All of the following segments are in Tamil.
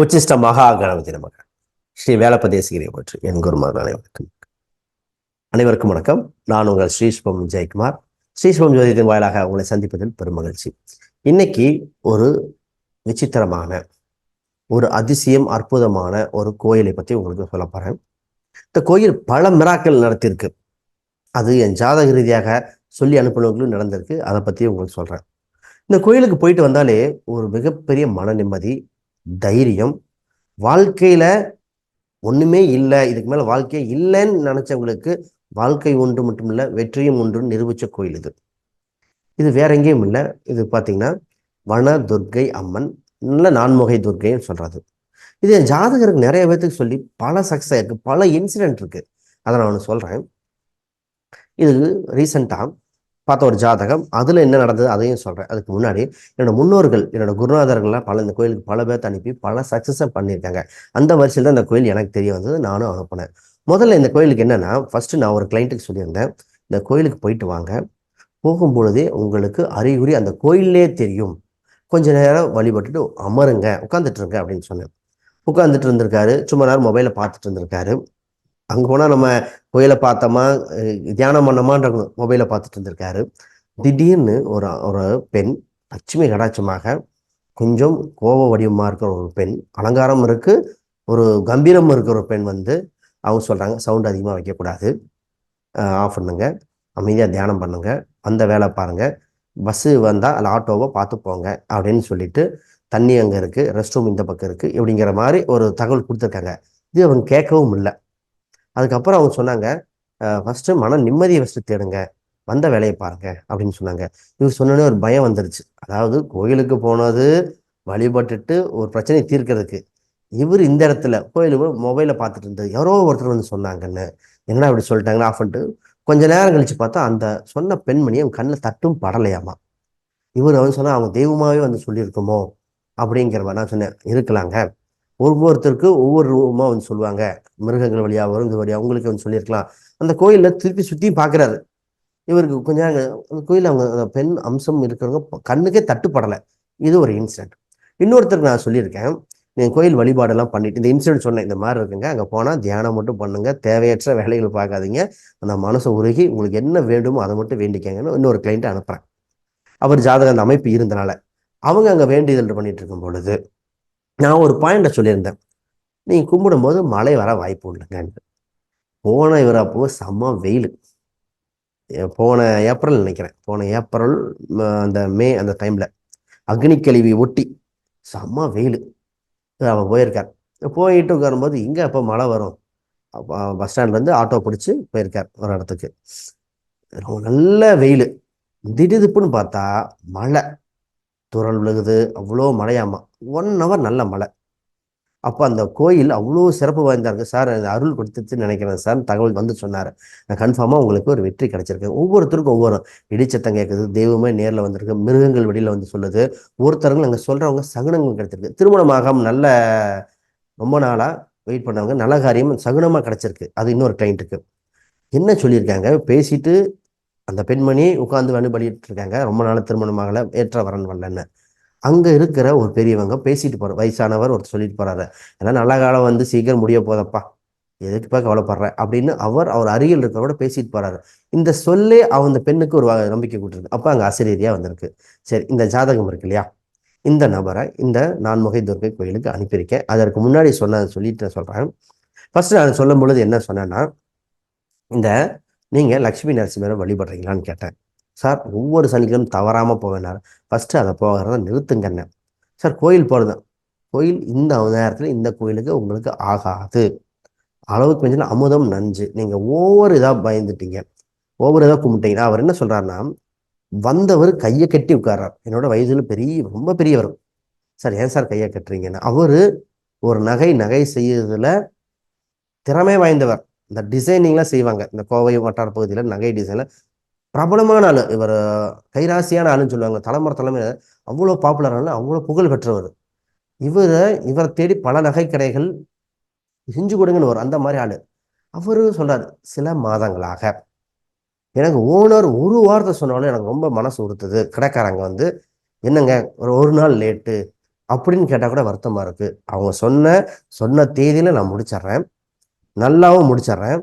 உச்சிஷ்ட மகா கணபதி நமக. ஸ்ரீ வேலப்பதேசிகிரி பற்றி என் குருமார் அனைவருக்கும் அனைவருக்கும் வணக்கம். நான் உங்கள் ஸ்ரீஷ்பம் ஜெயக்குமார். ஸ்ரீஷ்பம் ஜோதியத்தின் வாயிலாக உங்களை சந்திப்பதில் பெருமகிழ்ச்சி இன்னைக்கு ஒரு விசித்திரமான ஒரு அதிசயம் அற்புதமான ஒரு கோயிலை பற்றி உங்களுக்கு சொல்ல போகிறேன் இந்த கோயில் பல மிராக்கள் நடத்தியிருக்கு. அது என் ஜாதக ரீதியாக சொல்லி அனுப்பினவங்களும் நடந்திருக்கு. அதை பற்றி உங்களுக்கு சொல்கிறேன் இந்த கோயிலுக்கு போயிட்டு வந்தாலே ஒரு மிகப்பெரிய மன நிம்மதி தைரியம். வாழ்க்கையில ஒண்ணுமே இல்லை இதுக்கு மேல வாழ்க்கையே இல்லைன்னு நினைச்சவங்களுக்கு வாழ்க்கை ஒன்று மட்டும் இல்லை வெற்றியும் ஒன்று நிரூபிச்ச கோயில் இது. இது வேற எங்கேயும் இல்லை. இது பார்த்தீங்கன்னா வன துர்க்கை அம்மன் நல்ல நான்முகை துர்க்கைன்னு சொல்றது. இது என் ஜாதகருக்கு நிறைய பேர்த்துக்கு சொல்லி பல சக்ஸஸ் இருக்கு பல இன்சிடென்ட் இருக்கு. அதை நான் ஒன்று சொல்றேன். இது ரீசெண்டாக பார்த்த ஒரு ஜாதகம் அதில் என்ன நடந்தது அதையும் சொல்கிறேன் அதுக்கு முன்னாடி என்னோட முன்னோர்கள் என்னோட குருநாதர்கள்லாம் பல இந்த கோயிலுக்கு பல பேர்த்த அனுப்பி பல சக்ஸஸை பண்ணியிருக்காங்க. அந்த வரிசையில் தான் இந்த கோயில் எனக்கு தெரிய வந்தது நானும் அனுப்பினேன் முதல்ல இந்த கோயிலுக்கு என்னென்னா ஃபஸ்ட்டு நான் ஒரு கிளைண்ட்டுக்கு சொல்லியிருந்தேன் இந்த கோயிலுக்கு போயிட்டு வாங்க. போகும்பொழுதே உங்களுக்கு அறிகுறி அந்த கோயிலே தெரியும். கொஞ்ச நேரம் வழிபட்டுட்டு அமருங்க உட்காந்துட்டு இருங்க அப்படின்னு சொன்னேன். உட்காந்துட்டு இருந்திருக்காரு சும்மா நேரம் மொபைலை பார்த்துட்டு இருந்திருக்காரு. அங்கே போனால் நம்ம கோயிலை பார்த்தோமா தியானம் பண்ணோமான்ற மொபைலை பார்த்துட்டு இருந்திருக்காரு திடீர்னு ஒரு ஒரு பெண் லட்சுமி கடாட்சமாக கொஞ்சம் கோப வடிவமாக இருக்கிற ஒரு பெண் அலங்காரம் இருக்குது ஒரு கம்பீரம் இருக்கிற ஒரு பெண் வந்து அவங்க சொல்கிறாங்க சவுண்ட் அதிகமாக வைக்கக்கூடாது. ஆஃப் பண்ணுங்க. அமைதியாக தியானம் பண்ணுங்க. வந்த வேலை பாருங்கள் பஸ்ஸு வந்தால் அதில் ஆட்டோவை பார்த்து போங்க. அப்படின்னு சொல்லிட்டு தண்ணி அங்கே இருக்குது ரெஸ்ட் ரூம் இந்த பக்கம் இருக்குது இப்படிங்கிற மாதிரி ஒரு தகவல் கொடுத்துருக்காங்க. இது அவங்க கேட்கவும் இல்லை. அதுக்கப்புறம் அவங்க சொன்னாங்க ஃபஸ்ட்டு மன நிம்மதியை ஃபஸ்ட்டு தேடுங்க. வந்த வேலையை பாருங்க. அப்படின்னு சொன்னாங்க. இவர் சொன்னோன்னே ஒரு பயம் வந்துருச்சு. அதாவது கோயிலுக்கு போனது வழிபட்டுட்டு ஒரு பிரச்சனையை தீர்க்கிறதுக்கு. இவர் இந்த இடத்துல கோயிலுக்கு மொபைலை பார்த்துட்டு இருந்தது. யாரோ ஒருத்தர் வந்து சொன்னாங்கன்னு. என்னடா இப்படி சொல்லிட்டாங்கன்னு ஆஃப் பண்ணிட்டு கொஞ்ச நேரம் கழிச்சு பார்த்தா அந்த சொன்ன பெண்மணி அவன் கண்ணில் தட்டும் படலையாமா. இவர் அவன் சொன்னால் அவங்க தெய்வமாகவே வந்து சொல்லியிருக்குமோ? அப்படிங்கிறவ நான் சொன்னேன். இருக்கலாங்க. ஒவ்வொருத்தருக்கு ஒவ்வொரு ரூபமாக வந்து சொல்லுவாங்க. மிருகங்கள் வழியா வரும் இது வழியாக உங்களுக்கு வந்து சொல்லியிருக்கலாம். அந்த கோயிலில் திருப்பி சுற்றியும் பார்க்கறாரு. இவருக்கு கொஞ்சம் அந்த கோயில் அவங்க அந்த பெண் அம்சம் இருக்கிறவங்க கண்ணுக்கே தட்டுப்படலை. இது ஒரு இன்சிடென்ட் இன்னொருத்தருக்கு நான் சொல்லியிருக்கேன். நீங்கள் கோயில் வழிபாடெல்லாம் பண்ணிட்டு இந்த இன்சிடென்ட் சொன்னேன் இந்த மாதிரி இருக்குங்க. அங்கே போனால் தியானம் மட்டும் பண்ணுங்கள் தேவையற்ற வேலைகள் பார்க்காதீங்க. அந்த மனசை உருகி உங்களுக்கு என்ன வேண்டுமோ அதை மட்டும் வேண்டிக்கங்கன்னு இன்னொரு கிளைண்ட்டை அனுப்புகிறேன் அவர் ஜாதகம் அந்த அமைப்பு இருந்தனால. அவங்க அங்கே வேண்டியதல் பண்ணிட்டு இருக்கும் பொழுது நான் ஒரு பாயிண்ட்டை சொல்லியிருந்தேன். நீங்கள் கும்பிடும்போது மழை வர வாய்ப்பு இல்லைங்க போன இவரப்போ செம்ம வெயில். போன ஏப்ரல் நினைக்கிறேன். போன ஏப்ரல் அந்த மே அந்த டைமில் அக்னி கழிவி ஒட்டி செம்ம வெயில். அவன் போயிருக்கார் போயிட்டு உட்காரும்போது இங்கே அப்போ மழை வரும்? பஸ் ஸ்டாண்ட்லேருந்து ஆட்டோ பிடிச்சி போயிருக்கார் ஒரு இடத்துக்கு. நல்ல வெயில். திடீர்னு பார்த்தா மழை. துறல் விழுகுது அவ்வளோ மழையாமா? ஒன் ஹவர் நல்ல மழை. அப்போ அந்த கோயில் அவ்வளோ சிறப்பு வாய்ந்தாருக்கு சார் அருள் கொடுத்துச்சுன்னு நினைக்கிறேன் சார். தகவல் வந்து சொன்னார். நான் கன்ஃபார்மாக உங்களுக்கு ஒரு வெற்றி கிடைச்சிருக்கு. ஒவ்வொருத்தருக்கும் ஒவ்வொரு இடிச்சத்தம் கேட்குது தெய்வமே நேரில் வந்திருக்கு. மிருகங்கள் வெளியில் வந்து சொல்லுது. ஒருத்தருங்க அங்கே சொல்கிறவங்க சகுனங்கள் கிடைச்சிருக்கு. திருமணமாக நல்ல ரொம்ப நாளாக வெயிட் பண்ணவங்க நல்ல காரியம் சகுனமாக கிடச்சிருக்கு. அது இன்னொரு கிளைண்ட்டுக்கு என்ன சொல்லியிருக்காங்க? பேசிட்டு அந்த பெண்மணி உட்காந்து வழிபடிட்டு இருக்காங்க ரொம்ப நாள் திருமணமாகல ஏற்ற வரன் வரலன்னு. அங்கே இருக்கிற ஒரு பெரியவங்க பேசிட்டு போகிற வயசானவர் ஒருத்தர் சொல்லிட்டு போகிறாரு ஏன்னா நல்ல காலம் வந்து சீக்கிரம் முடிய போதப்பா. எதுக்குப்பா கவலைப்படுறேன் அப்படின்னு அவர் அவர் அருகில் இருக்கிறவரோட பேசிட்டு போறாரு. இந்த சொல்லே அந்த பெண்ணுக்கு ஒரு நம்பிக்கை கொடுத்துருக்கு. அப்போ அங்கே ஆசிரியரியா வந்திருக்கு. சரி இந்த ஜாதகம் இருக்கு இல்லையா? இந்த நபரை இந்த நான்முகை துர்க்கை கோயிலுக்கு அனுப்பியிருக்கேன். அதற்கு முன்னாடி சொன்ன சொல்லிட்டு நான் சொல்றேன். ஃபர்ஸ்ட் நான் சொல்லும் பொழுது என்ன சொன்னேன்னா இந்த நீங்கள் லக்ஷ்மி நரசிம்மரை வழிபடுறீங்களான்னு கேட்டேன். சார் ஒவ்வொரு சனிக்கிழமை தவறாமல் போவேனார் ஃபஸ்ட்டு அதை போகிறத நிறுத்துங்கண்ணே சார் கோயில் போகிறது கோயில் இந்த நேரத்தில் இந்த கோயிலுக்கு உங்களுக்கு ஆகாது. அளவுக்கு மிஞ்சின அமுதம் நஞ்சு. நீங்கள் ஒவ்வொரு இதாக பயந்துட்டீங்க. ஒவ்வொரு இதாக கும்பிட்டீங்கன்னா அவர் என்ன சொல்கிறாருன்னா வந்தவர் கையை கட்டி உட்கார்றார். என்னோட வயசுல பெரிய ரொம்ப பெரியவர். சார் ஏன் சார் கையை கட்டுறீங்கன்னு? அவர் ஒரு நகை நகை செய்யறதுல திறமை வாய்ந்தவர். இந்த டிசைனிங்லாம் செய்வாங்க. இந்த கோவை வட்டார பகுதியில் நகை டிசைனில் பிரபலமான ஆள் இவர் கைராசியான ஆளுன்னு சொல்லுவாங்க. தலைமுறை தலைமை அவ்வளோ பாப்புலரான அவ்வளோ புகழ் பெற்றவர். இவரை இவரை தேடி பல நகை கடைகள் செஞ்சு கொடுங்கன்னு வரும் அந்த மாதிரி ஆள். அவர் சொல்கிறார் சில மாதங்களாக. எனக்கு ஓனர் ஒரு வார்த்தை சொன்னாலும் எனக்கு ரொம்ப மனசு உறுத்துது. கடைக்காரங்க வந்து என்னங்க ஒரு ஒரு நாள் லேட்டு அப்படின்னு கேட்டால் கூட வருத்தமாக இருக்குது அவங்க சொன்ன சொன்ன தேதியில் நான் முடிச்சிடுறேன். நல்லாவும் முடிச்சிடுறேன்.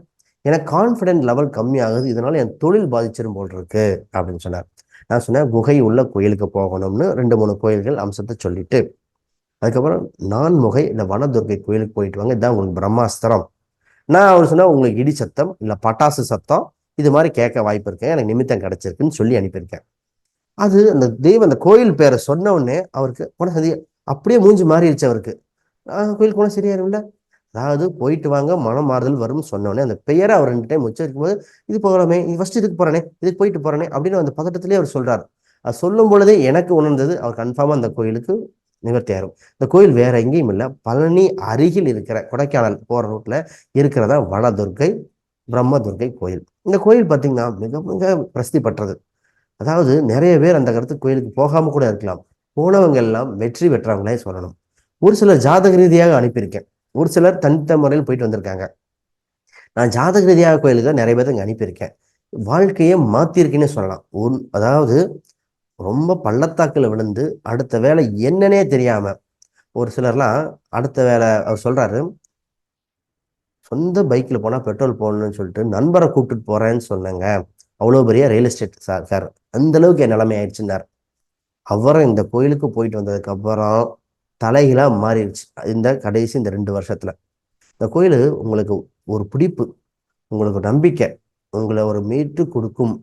எனக்கு கான்ஃபிடென்ட் லெவல் கம்மியாகுது. இதனால என் தொழில் பாதிச்சிடும் போல் இருக்கு அப்படின்னு சொன்னார். நான் சொன்னேன் குகை உள்ள கோயிலுக்கு போகணும்னு ரெண்டு மூணு கோயில்கள் அம்சத்தை சொல்லிட்டு அதுக்கப்புறம் நான்முகை இந்த வனதுர்கை கோயிலுக்கு போயிட்டு வாங்க இதான் உங்களுக்கு பிரம்மாஸ்திரம். நான் அவர் சொன்னால் உங்களுக்கு இடி சத்தம் இல்லை பட்டாசு சத்தம் இது மாதிரி கேட்க வாய்ப்பு இருக்கேன் எனக்கு நிமித்தம் கிடைச்சிருக்குன்னு சொல்லி அனுப்பியிருக்கேன். அது அந்த தெய்வம் அந்த கோயில் பேரை சொன்ன உடனே அவருக்கு போன அப்படியே மூஞ்சி மாறிடுச்சு அவருக்கு. கோயிலுக்கு போனால் சரியாயிரும்ல அதாவது போயிட்டு வாங்க மனம் மாறுதல் வரும்னு சொன்னோடனே அந்த பெயரை அவர் ரெண்டு டைம் உச்சரிக்கும் போது இது போகலாமே இது ஃபர்ஸ்ட் இதுக்கு போறானே இதுக்கு போயிட்டு போறானே அப்படின்னு அந்த பதட்டத்திலே அவர் சொல்றாரு. அது சொல்லும் பொழுதே எனக்கு உணர்ந்தது அவர் கன்ஃபார்மா அந்த கோயிலுக்கு நிவர்த்தி ஆயிரும். இந்த கோயில் வேற எங்கேயும் இல்லை பழனி அருகில் இருக்கிற கொடைக்கானல் போற ரூட்ல இருக்கிறதா வனதுர்கை பிரம்மதுர்கை கோயில். இந்த கோயில் பார்த்தீங்கன்னா மிக மிக பிரசித்தி பெற்றது. அதாவது நிறைய பேர் அந்த கருத்து கோயிலுக்கு போகாம கூட இருக்கலாம். போனவங்க எல்லாம் வெற்றி பெற்றவங்களே சொல்லணும். ஒரு சில ஜாதக ரீதியாக அனுப்பியிருக்கேன். ஒரு சிலர் தனித்த முறையில் போயிட்டு வந்திருக்காங்க. நான் ஜாதக ரீதியாக கோயிலுக்கு நிறைய பேருக்கு அனுப்பியிருக்கேன். வாழ்க்கையை மாத்திருக்கேன்னு சொல்லலாம். உன் அதாவது ரொம்ப பள்ளத்தாக்கில் விழுந்து அடுத்த வேலை என்னன்னே தெரியாம ஒரு சிலர்லாம் அடுத்த வேலை அவர் சொல்றாரு சொந்த பைக்கில் போனால் பெட்ரோல் போடணும்னு சொல்லிட்டு நண்பரை கூப்பிட்டு போறேன்னு சொன்னாங்க. அவ்வளோ பெரிய ரியல் எஸ்டேட் சார் சார் அந்த அளவுக்கு என் நிலைமை ஆயிடுச்சுன்னார். அவரும் இந்த கோயிலுக்கு போயிட்டு வந்ததுக்கப்புறம் தலைகளாக மாறிடுச்சு. இந்த கடைசி இந்த ரெண்டு வருஷத்தில். இந்த கோயில் உங்களுக்கு ஒரு பிடிப்பு உங்களுக்கு நம்பிக்கை உங்களை ஒரு மீட்டு கொடுக்கும்.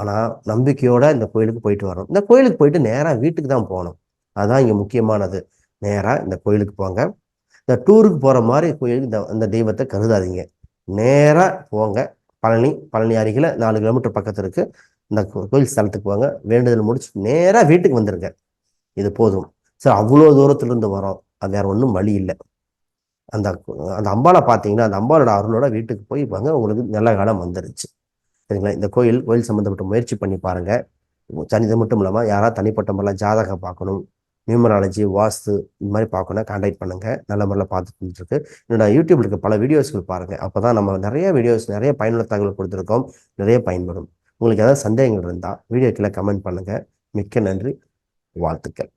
ஆனால் நம்பிக்கையோட இந்த கோயிலுக்கு போயிட்டு வரோம் இந்த கோயிலுக்கு போயிட்டு நேராக வீட்டுக்கு தான் போகணும். அதுதான் இங்கே முக்கியமானது. நேராக இந்த கோயிலுக்கு போங்க. இந்த டூருக்கு போகிற மாதிரி கோயிலுக்கு இந்த அந்த தெய்வத்தை கருதாதீங்க. நேராக போங்க. பழனி பழனி அருகில் நாலு கிலோமீட்டர் பக்கத்தில் இருக்குது இந்த கோயில் ஸ்தலத்துக்கு போங்க. வேண்டுதல் முடிச்சு நேராக வீட்டுக்கு வந்துருங்க. இது போதும். சார் அவ்வளோ தூரத்துலேருந்து வரோம். அது வேறு ஒன்றும் வழி இல்லை. அந்த அந்த அம்பாவை பார்த்தீங்கன்னா அந்த அம்பாலோட அருளோட வீட்டுக்கு போய் வாங்க உங்களுக்கு நல்ல காலம் வந்துருச்சு. சரிங்களா? இந்த கோயில் கோயில் சம்மந்தப்பட்ட முயற்சி பண்ணி பாருங்கள் தனி மட்டும் இல்லாமல் யாராவது தனிப்பட்ட முறையில் ஜாதகம் பார்க்கணும் நியூமராலஜி வாஸ்து இந்த மாதிரி பார்க்கணும் கான்டாக்ட் பண்ணுங்கள் நல்ல முறையில் பார்த்துட்டு இருக்கு என்னோட யூடியூப்ல இருக்க பல வீடியோஸ்கள் பாருங்கள் அப்போ தான் நம்ம நிறைய வீடியோஸ் நிறைய பயனுள்ள தகவல் கொடுத்துருக்கோம். நிறைய பயன்படும். உங்களுக்கு ஏதாவது சந்தேகங்கள் இருந்தால் வீடியோக்கில் கமெண்ட் பண்ணுங்கள் மிக்க நன்றி. வாழ்த்துக்கள்.